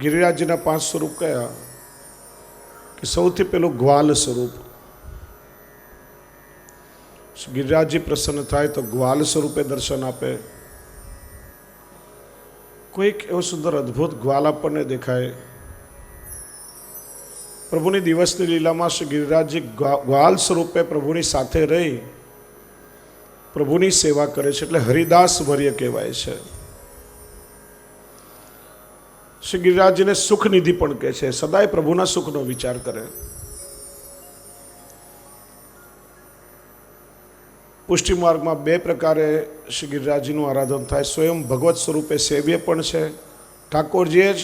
ગિરિરાજજીના પાંચ સ્વરૂપ કયા? કે સૌથી પહેલું ગ્વાલ સ્વરૂપ. ગિરિરાજજી પ્રસન્ન થાય તો ગ્વાલ સ્વરૂપે દર્શન આપે. કોઈક એવો સુંદર અદ્ભુત ગ્વાલ આપણને દેખાય. પ્રભુની દિવસની લીલામાં શ્રી ગિરિરાજજી ગ્વાલ સ્વરૂપે પ્રભુની સાથે રહી પ્રભુની સેવા કરે છે, એટલે હરિદાસ વર્ય કહેવાય છે. શ્રી ગિરિરાજજીને સુખ નિધિ પણ કહે છે. સદાય પ્રભુના સુખનો વિચાર કરે. પુષ્ટિ માર્ગમાં બે પ્રકારે શ્રી ગિરિરાજજીનું આરાધન થાય. સ્વયં ભગવત સ્વરૂપે સેવ્ય પણ છે. ઠાકોરજીએ જ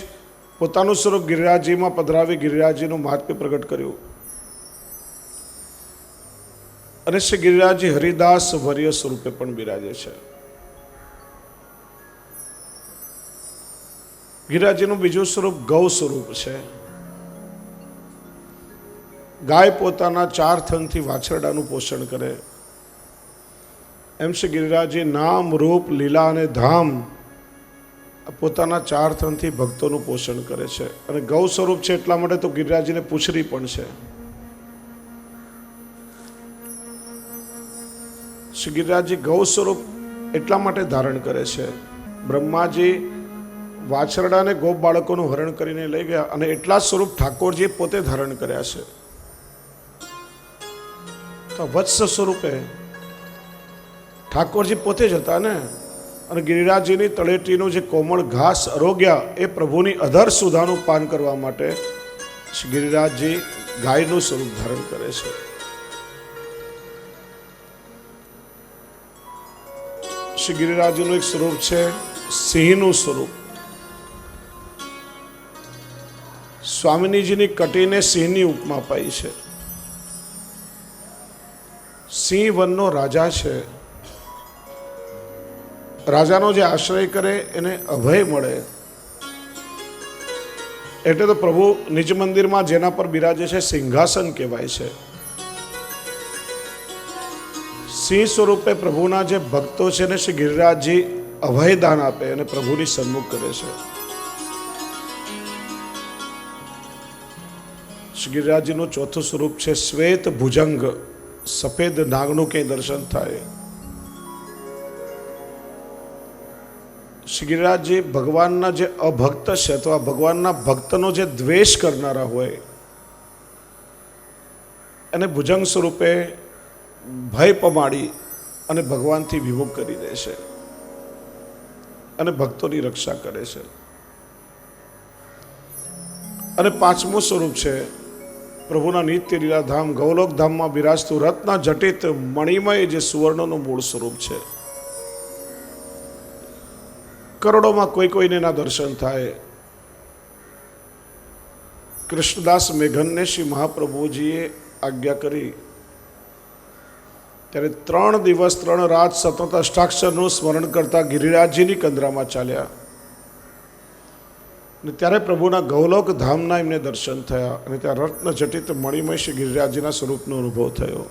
પોતાનું સ્વરૂપ ગિરિરાજજીમાં પધરાવી ગિરિરાજજીનું મહાત્મ્ય પ્રગટ કર્યું. અને શ્રી ગિરિરાજજી હરિદાસ વર્ય સ્વરૂપે પણ બિરાજે છે. ગિરિરાજજીનું બીજું સ્વરૂપ ગૌ સ્વરૂપ છે. ગાય પોતાના ચાર થનથી વાછરડાનું પોષણ કરે. એમ શ્રી ગિરિરાજી નામ, રૂપ, લીલા અને ધામ પોતાના ચાર થનથી ભક્તોનું પોષણ કરે છે. અને ગૌ સ્વરૂપ છે એટલા માટે તો ગિરિરાજીને પૂછરી પણ છે. શ્રી ગિરિરાજી ગૌ સ્વરૂપ એટલા માટે ધારણ કરે છે. બ્રહ્માજી વાછરડાને ગોપ બાળકોનું હરણ કરીને લઈ ગયા અને એટલા સ્વરૂપ ઠાકોરજીએ પોતે ધારણ કર્યા છે. તો વત્સ સ્વરૂપે ઠાકોરજી પોતે જ હતા ને? અને ગિરિરાજજીની તળેટીનું જે કોમળ ઘાસ અરોગ્યા એ પ્રભુની અધર સુધાનું પાન કરવા માટે ગિરિરાજજી ગાયનું સ્વરૂપ ધારણ કરે છે. શ્રી ગિરિરાજનું એક સ્વરૂપ છે સિંહનું સ્વરૂપ. સ્વામિનીજીની કટીને સિંહની ઉપમા પાઈ છે. સિંહ વનનો રાજા છે. રાજાનો જે આશ્રય કરે, એને અભય મળે. એટલે તો પ્રભુ નિજ મંદિરમાં જેના પર બિરાજે છે, સિંહાસન કહેવાય છે. સિંહ સ્વરૂપે પ્રભુના જે ભક્તો છે ને, શ્રી ગિરિરાજજી અભયદાન આપે અને પ્રભુની સન્મુખ કરે છે. શ્રી ચોથું સ્વરૂપ છે શ્વેત ભુજંગ. સફેદ નાગનું ક્યાંય દર્શન થાય. શ્રી ગિરિરાજજી ભગવાનના જે અભક્ત છે અથવા ભગવાનના ભક્તનો જે દ્વેષ કરનારા હોય, એને ભુજંગ સ્વરૂપે ભય પમાડી અને ભગવાનથી વિમુખ કરી દે છે અને ભક્તોની રક્ષા કરે છે. અને પાંચમું સ્વરૂપ છે પ્રભુના નિત્ય લીલાધામ ગૌલોકધામમાં બિરાજતું રત્ન જટિત મણિમય જે સુવર્ણનું મૂળ સ્વરૂપ છે. કરોડોમાં કોઈ કોઈને એના દર્શન થાય. કૃષ્ણદાસ મેઘનને શ્રી મહાપ્રભુજીએ આજ્ઞા કરી. ત્યારે ત્રણ દિવસ, ત્રણ રાત સતત અષ્ટાક્ષરનું સ્મરણ કરતા ગિરિરાજજીની કંદરામાં ચાલ્યા. અને ત્યારે પ્રભુના ગૌલોક ધામના એમને દર્શન થયા અને ત્યાં રત્ન જટિત મણિમય શ્રી સ્વરૂપનો અનુભવ થયો.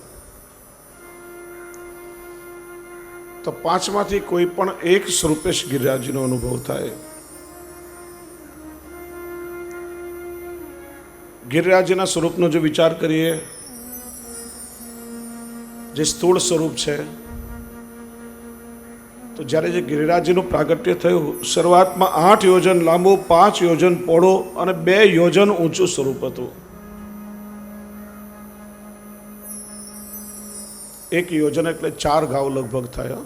તો પાંચમાંથી કોઈ પણ એક સ્વરૂપે શ્રી અનુભવ થાય. ગિરિરાજજીના સ્વરૂપનો જો વિચાર કરીએ, જે સ્થૂળ સ્વરૂપ છે તો જ્યારે જે ગિરિરાજજીનું પ્રાગટ્ય થયું, શરૂઆતમાં આઠ યોજન લાંબુ, પાંચ યોજન પોળો અને બે યોજન ઊંચું સ્વરૂપ હતું. એક યોજન એટલે ચાર ગાવ લગભગ થયા.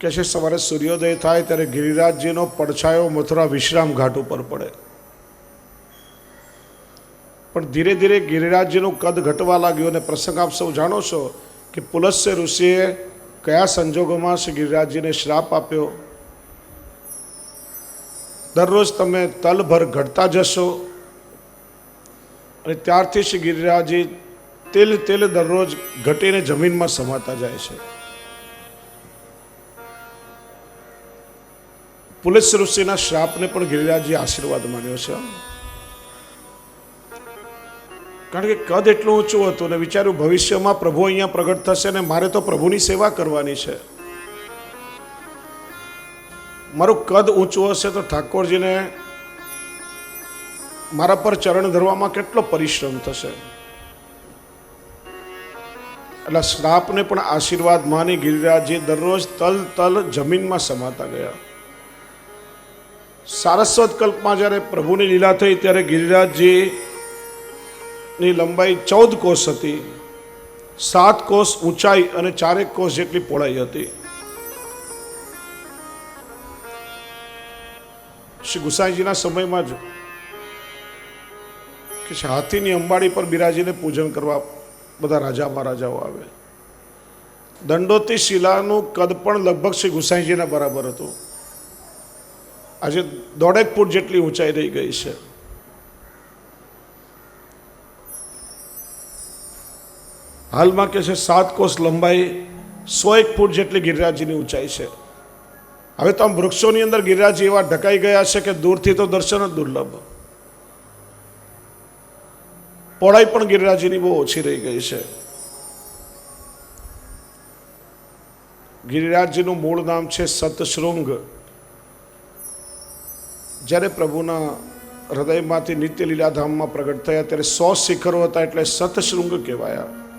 કે છે સવારે સૂર્યોદય થાય ત્યારે ગિરિરાજજીનો પડછાયો મથુરા વિશ્રામ ઘાટ ઉપર પડે. પણ ધીરે ધીરે ગિરિરાજજીનું કદ ઘટવા લાગ્યું અને પ્રસંગ આપ સૌ જાણો છો કે પુલસ્ય ઋષિએ કયા સંજોગોમાં શ્રી ગિરિરાજજીને શ્રાપ આપ્યો? દરરોજ તમે તલભર ઘટતા જશો અને ત્યારથી શ્રી ગિરિરાજી તેલ તેલ દરરોજ ઘટીને જમીનમાં સમાતા જાય છે. પુલિસ ઋષિના શ્રાપને પણ ગિરિરાજજી આશીર્વાદ માન્યો છે. કારણ કે કદ એટલું ઊંચું હતું ને વિચાર્યું ભવિષ્યમાં પ્રભુ અહીંયા પ્રગટ થશે ને મારે તો પ્રભુની સેવા કરવાની છે. મારું કદ ઊંચું હશે તો ઠાકોરજીને મારા પર ચરણ ધરવામાં કેટલો પરિશ્રમ થશે. એટલે શ્રાપને પણ આશીર્વાદ માની ગિરિરાજજી દરરોજ તલ તલ જમીનમાં સમાતા ગયા. સારસ્વત કલ્પમાં જ્યારે પ્રભુની લીલા થઈ ત્યારે ગિરિરાજજી ની લંબાઈ ચૌદ કોષ હતી. સાત કોષ ઊંચાઈ અને ચારેક કોષ જેટલી પહોળાઈ હતી. શ્રી ગુસાઈજીના સમયમાં જ કે હાથીની અંબાડી પર બિરાજીને પૂજન કરવા બધા રાજા મહારાજાઓ આવે. દંડોતી શિલાનું કદ પણ લગભગ શ્રી ગુસાઈજીના બરાબર હતું. આજે દોઢેક ફૂટ જેટલી ઊંચાઈ રહી ગઈ છે. હાલમાં કે છે, સાત કોષ લંબાઈ સો એક ફૂટ જેટલી ગિરિરાજીની ઊંચાઈ છે. હવે તો આમ વૃક્ષોની અંદર ગિરિરાજી એવા ઢકાઈ ગયા છે કે દૂરથી તો દર્શન જ દુર્લભ. પહોળાઈ પણ ગિરિરાજીની બહુ ઓછી રહી ગઈ છે. ગિરિરાજજીનું મૂળ નામ છે સતશૃંગ. જ્યારે પ્રભુના હૃદયમાંથી નિત્ય લીલાધામમાં પ્રગટ થયા, ત્યારે સો શિખરો હતા એટલે સતશૃંગ કહેવાયા.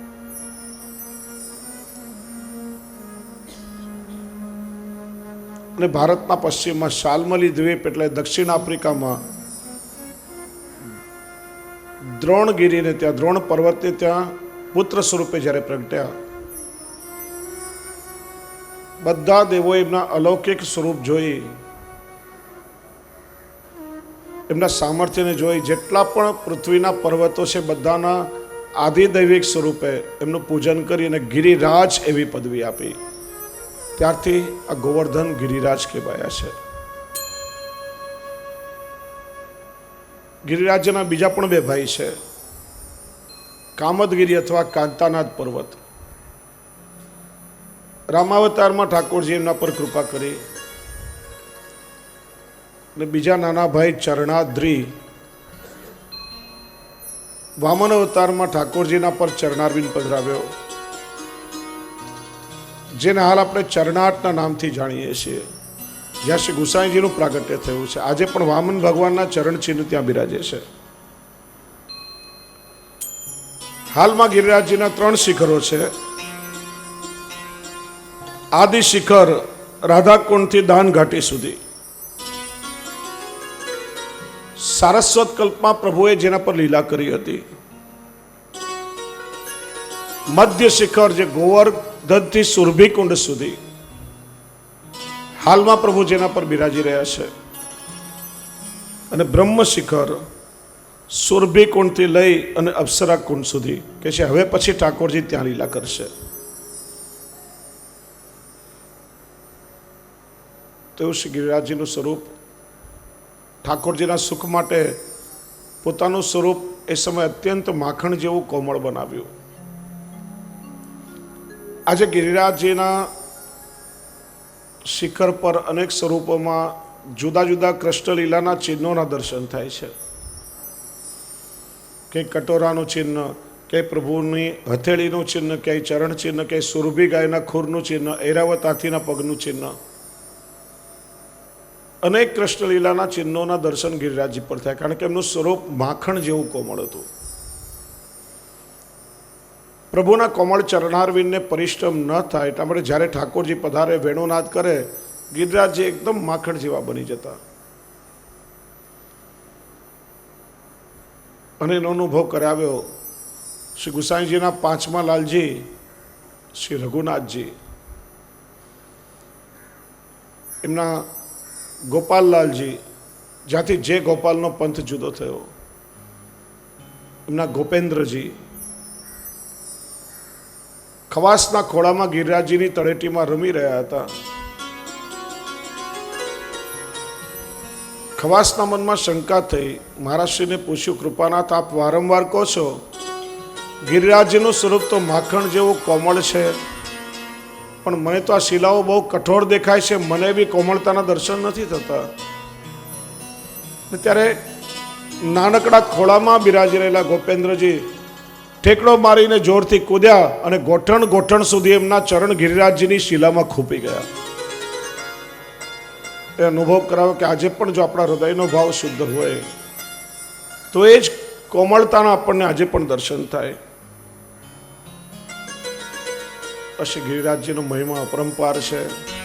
અને ભારતના પશ્ચિમમાં શાલમલી દ્વીપ એટલે દક્ષિણ આફ્રિકામાં દ્રોણગીરીને ત્યાં, દ્રોણ પર્વતને ત્યાં પુત્ર સ્વરૂપે જ્યારે પ્રગટ્યા, બધા દેવો એમના અલૌકિક સ્વરૂપ જોઈ, એમના સામર્થ્યને જોઈ, જેટલા પણ પૃથ્વીના પર્વતો છે બધાના આદિદૈવિક સ્વરૂપે એમનું પૂજન કરી અને ગિરિરાજ એવી પદવી આપી. ત્યારથી આ ગોવર્ધન ગિરિરાજ કહેવાયા છે. ગિરિરાજના બીજા પણ બે ભાઈ છે. કામદગીરી અથવા કાંતાનાથ પર્વત. રામાવતારમાં ઠાકોરજી એમના પર કૃપા કરી અને બીજા નાના ભાઈ ચરણાદ્રી વામન અવતારમાં ઠાકોરજીના પર ચરણારવિંદ પધરાવ્યો. જેને હાલ આપણે ચરણાટના નામથી જાણીએ છીએ. જ્યાં શ્રી ગુસાઈજીનું પ્રાગટ્ય થયું છે. આજે પણ વામન ભગવાનના ચરણ ચિહ્ન ત્યાં બિરાજે છે. હાલમાં ગિરિરાજજીના ત્રણ શિખરો છે. આદિ શિખર રાધાકુંડથી દાન ઘાટી સુધી. સારસ્વત કલ્પમાં પ્રભુએ જેના પર લીલા કરી હતી. મધ્ય શિખર જે ગોવર્ધનથી સુરભીકુંડ સુધી. હાલમાં પ્રભુ જેના પર બિરાજી રહ્યા છે. અને બ્રહ્મ શિખર સુરભીકુંડથી લઈ અને અપ્સરા કુંડ સુધી. કે છે, હવે પછી ઠાકોરજી ત્યાં લીલા કરશે. તેવું શ્રી ગિરિરાજજીનું સ્વરૂપ ઠાકોરજીના સુખ માટે પોતાનું સ્વરૂપ એ સમયે અત્યંત માખણ જેવું કોમળ બનાવ્યું. આજે ગિરિરાજજીના શિખર પર અનેક સ્વરૂપોમાં જુદા જુદા કૃષ્ણલીલાના ચિહ્નોના દર્શન થાય છે. કે કટોરાનું ચિહ્ન, કે પ્રભુની હથેળીનું ચિહ્ન ક્યાંય ચરણ ચિહ્ન ક્યાંય સુરભી ગાયના ખુરનું ચિહ્ન ઐરાવત હાથીના પગનું ચિહ્ન. અનેક કૃષ્ણલીલાના ચિહ્નોના દર્શન ગિરિરાજજી પર થાય, કારણ કે એમનું સ્વરૂપ માખણ જેવું કોમળ હતું. પ્રભુના કોમળ ચરણારવિંદને પરિશ્રમ ન થાય. એટલા માટે જ્યારે ઠાકોરજી પધારે, વેણુનાદ કરે, ગિરિરાજજી એકદમ માખણ જેવા બની જતા. અને એનો અનુભવ કરાવ્યો શ્રી ગુસાઈજીના પાંચમા લાલજી, શ્રી રઘુનાથજી. એમના ગોપાલલાલજી જ્યાંથી જે ગોપાલનો પંથ જુદો થયો. એમના ગોપેન્દ્રજી ખવાસના ખોળામાં ગિરિરાજજીની તળેટીમાં રમી રહ્યા હતા. ખવાસના મનમાં શંકા થઈ. મહારાજશ્રીને પૂછ્યું, કૃપાનાથ, આપ વારંવાર કહો છો, ગિરિરાજજીનું સ્વરૂપ તો માખણ જેવું કોમળ છે. પણ મને તો આ શિલાઓ બહુ કઠોર દેખાય છે. મને બી કોમળતાના દર્શન નથી થતા. ત્યારે નાનકડા ખોળામાં બિરાજી રહેલા ગોપેન્દ્રજી ઠેકડો મારીને જોરથી કૂદ્યા અને ગોઠણ ગોઠણ સુધી એમના ચરણ ગિરિરાજજીની શિલામાં ખૂપી ગયા. એ અનુભવ કરાવ્યો કે આજે પણ જો આપણા હૃદયનો ભાવ શુદ્ધ હોય, તો એ જ કોમળતાના આપણને આજે પણ દર્શન થાય. પછી ગિરિરાજજીનો મહિમા અપરંપાર છે.